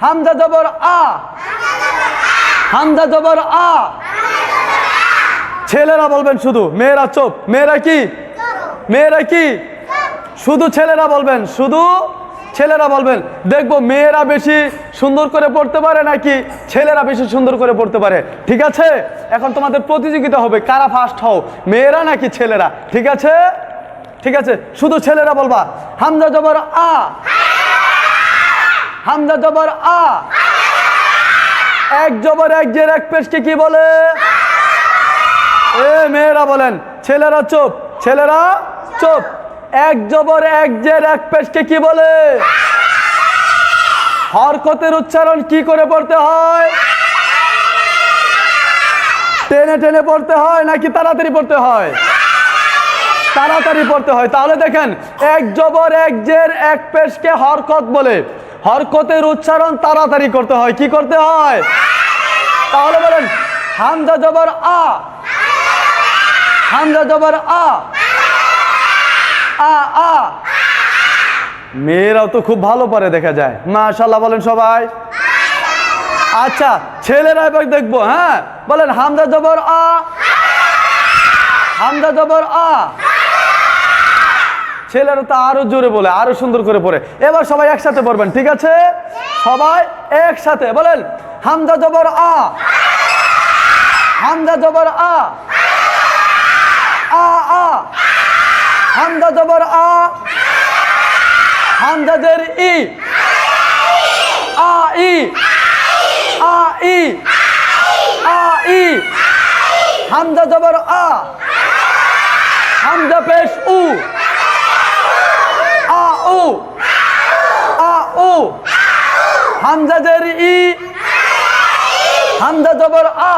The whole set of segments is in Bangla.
হামজা জবর আ। হামজা জবর আ। ছেলেরা বলবেন শুধু, মেয়েরা চোপ মেয়েরা কি? মেয়েরা কি? শুধু ছেলেরা বলবেন, শুধু ছেলেরা বলবেন। দেখব মেয়েরা বেশি সুন্দর করে পড়তে পারে নাকি ছেলেরা বেশি সুন্দর করে পড়তে পারে? ঠিক আছে? এখন তোমাদের প্রতিযোগিতা হবে, কারা ফার্স্ট হও, মেয়েরা নাকি ছেলেরা? ঠিক আছে? ঠিক আছে? শুধু ছেলেরা বলবা। হামজা জবর আ। হামজা জবর আ। এক জবর, এক জের, এক পেশকে কি বলে? এ মেয়েরা বলেন, ছেলেরা চুপ ছেলেরা চুপ। এক জবর, এক জের, এক পেশকে কি বলে? হরকতের উচ্চারণ কি করে পড়তে হয়? টেনে টেনে পড়তে হয় নাকি তাড়াতাড়ি পড়তে হয়? তাড়াতাড়ি পড়তে হয়। তাহলে দেখেন, এক জবর, এক জের, এক পেশকে হরকত বলে। হরকতের উচ্চারণ তাড়াতাড়ি করতে হয়। কি করতে হয়? তাহলে বলেন, হামজা জবর আ। হামজা জবর আ। আ মেয়েরাও তো খুব ভালো পারে দেখা যায়। মাশাল্লাহ বলেন সবাই। আচ্ছা ছেলেরা এবার দেখব হ্যাঁ? বলেন, হামজা জবর আ। হামজা জবর আ। ছেলেরা তো আরও জোরে বলে, আরও সুন্দর করে পড়ে। এবার সবাই একসাথে পড়বেন, ঠিক আছে? সবাই একসাথে, বলেন, হামজা জবর আ। হামজা জবর আ। আ আ। হামজা জবর আ। হামজাদের ই। আ ই। আ ই। আ, ই। হামজা জবর আ। হামজা পেশ উ। উ আ উ হামজাদের ই। হামজা জবর আ।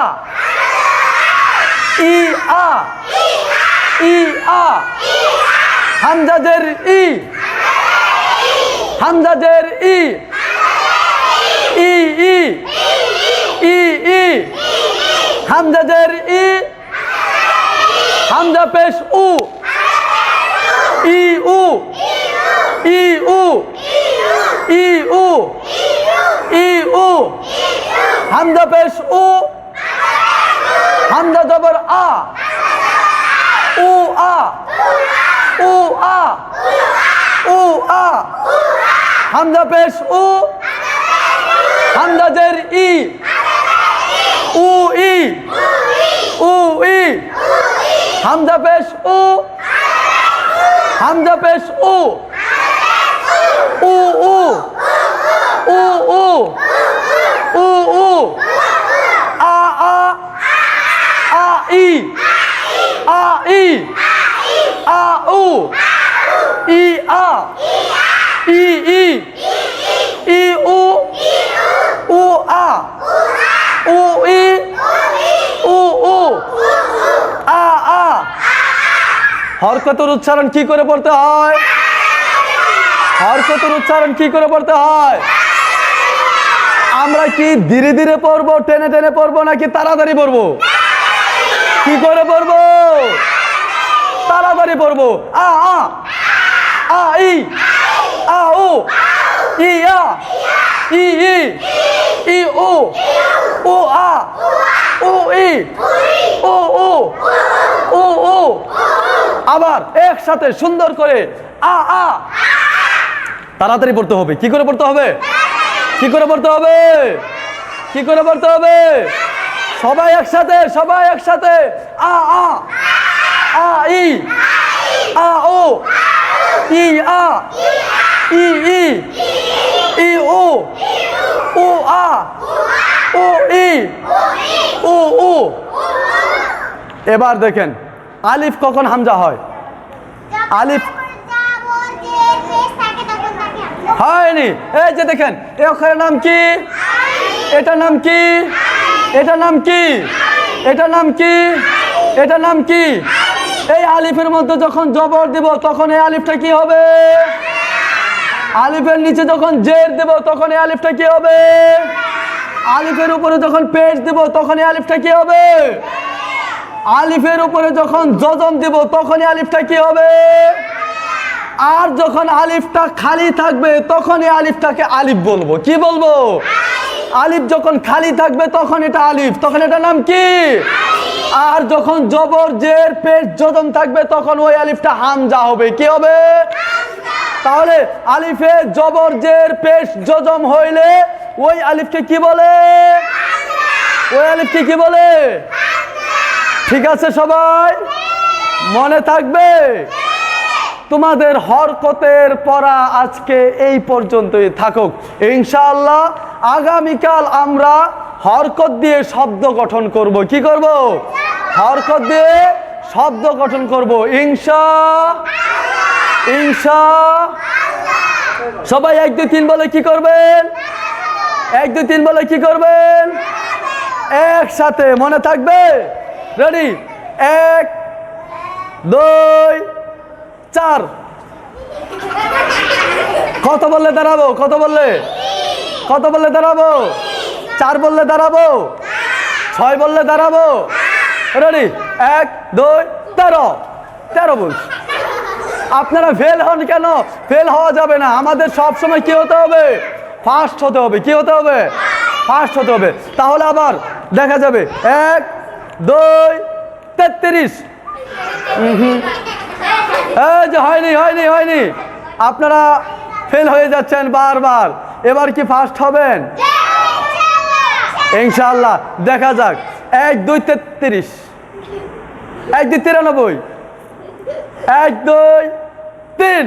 ই আ। ই আ। হামজাদের ই। হামজাদের ই। ই ই। ই ই। হামজাদের ই। হামজা পেশ উ। ই উ। ই উ ই উ ই উ হামজা পেশ উ হামজা জবর আ উ আ উ আ উ আ হামজা পেশ উ হামজা জের ই উ ই উ ই হামজা পেশ উ হামজা পেশ উ উ উ উ উ উ উ আ আ আ, ই আ ই, আ, উ, ই, আ, ই ই ই আ ই আ আ। উচ্চারণ কি করে পড়তে হয়? হরকতের উচ্চারণ কি করে পড়তে হয়? আমরা কি ধীরে ধীরে পড়ব, টেনে টেনে পড়ব নাকি তাড়াতাড়ি পড়ব? কি করে পড়ব? তাড়াতাড়ি পড়ব। আ আ আ, ই, আ ও ই, আ, ই ই ই ও ও আ ও ই ও ও ও ও আবার একসাথে সুন্দর করে আ আ তাড়াতাড়ি পড়তে হবে। কি করে পড়তে হবে? কি করে পড়তে হবে? কি করে পড়তে হবে? সবাই একসাথে সবাই একসাথে। আ আ আ, ই, আ, ও, ই, আ, ই ই ই, ও ও, আ, ও, ই, ও ও। এবার দেখেন, আলিফ কখন হামজা হয়? আলিফ হয়নি। এই যে দেখেন এ অক্ষরের নাম কি? এটার নাম কি? এটার নাম কি? এটার নাম কি? এটার নাম কি? এই আলিফের মধ্যে যখন জবর দিব, তখন এই আলিফটা কি হবে? আলিফের নিচে যখন জের দেব, তখন এই আলিফটা কি হবে? আলিফের উপরে যখন পেজ দেব, তখন এই আলিফটা কি হবে? আলিফের উপরে যখন জজম দেব, তখন এই আলিফটা কি হবে? আর যখন আলিফটা খালি থাকবে তখন এই আলিফটাকে আলিফ বলব। কি বলব? আলিফ যখন খালি থাকবে, তখন এটা আলিফ। তখন এটা নাম কি? আর যখন জবর, জের পেশ যদম থাকবে, তখন ওই আলিফটা হামজা হবে। কি হবে? তাহলে আলিফে জবর, জের পেশ যজম হইলে ওই আলিফকে কি বলে? ওই আলিফকে কি বলে? ঠিক আছে সবাই? মনে থাকবে? তোমাদের হরকতের পড়া আজকে এই পর্যন্তই থাকুক। ইনশাআল্লাহ আগামীকাল আমরা হরকত দিয়ে শব্দ গঠন করব। কি করব? হরকত দিয়ে শব্দ গঠন করব। ইনশা ইনশা সবাই এক, দুই, তিন বলে কি করবেন? এক, দুই, তিন বলে কি করবেন? একসাথে মনে থাকবে? রেডি এক, দুই চার। কত বললে দাঁড়াবো? কত বললে? কত বললে দাঁড়াবো? চার বললে দাঁড়াবো? ছয় বললে দাঁড়াবো? রেডি? এক, দুই, তেরো। তেরো বলছি। আপনারা ফেল হন কেন? ফেল হওয়া যাবে না। আমাদের সব সময় কি হতে হবে? ফার্স্ট হতে হবে। কি হতে হবে? ফার্স্ট হতে হবে। তাহলে আবার দেখা যাবে। এক, দুই, তেত্রিশ। এই যে হয়নি হয়নি হয়নি। আপনারা ফেল হয়ে যাচ্ছেন বারবার। এবার কি ফার্স্ট হবেন? ইনশাল্লাহ দেখা যাক। এক, দুই, তেত্রিশ। এক, দুই, তিরানব্বই। এক, দুই, তিন।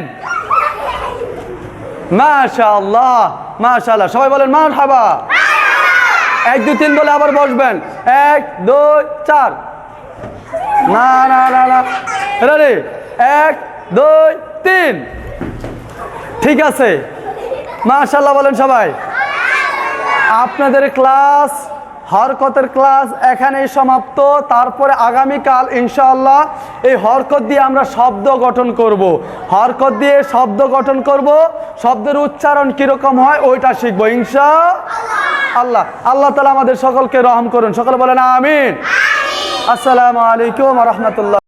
মাশাআল্লাহ মাশাআল্লাহ। সবাই বলেন মার হাবা এক, দুই, তিন বলে আবার বসবেন। এক, দুই, চার। না না না না। রেডি এক, দুই, তিন। ঠিক আছে। মাশাআল্লাহ বলেন সবাই। আপনাদের ক্লাস, হরকতের ক্লাস এখানেই সমাপ্ত। তারপরে আগামীকাল, ইনশাআল্লাহ, এই হরকত দিয়ে আমরা শব্দ গঠন করব। হরকত দিয়ে শব্দ গঠন করব। শব্দের উচ্চারণ কীরকম হয়, ওইটা শিখব, ইনশা আল্লাহ। আল্লাহ তালা আমাদের সকলকে রহম করুন। সকলে বলেন, আমিন। আসসালামু আলাইকুম রহমতুল্লাহ।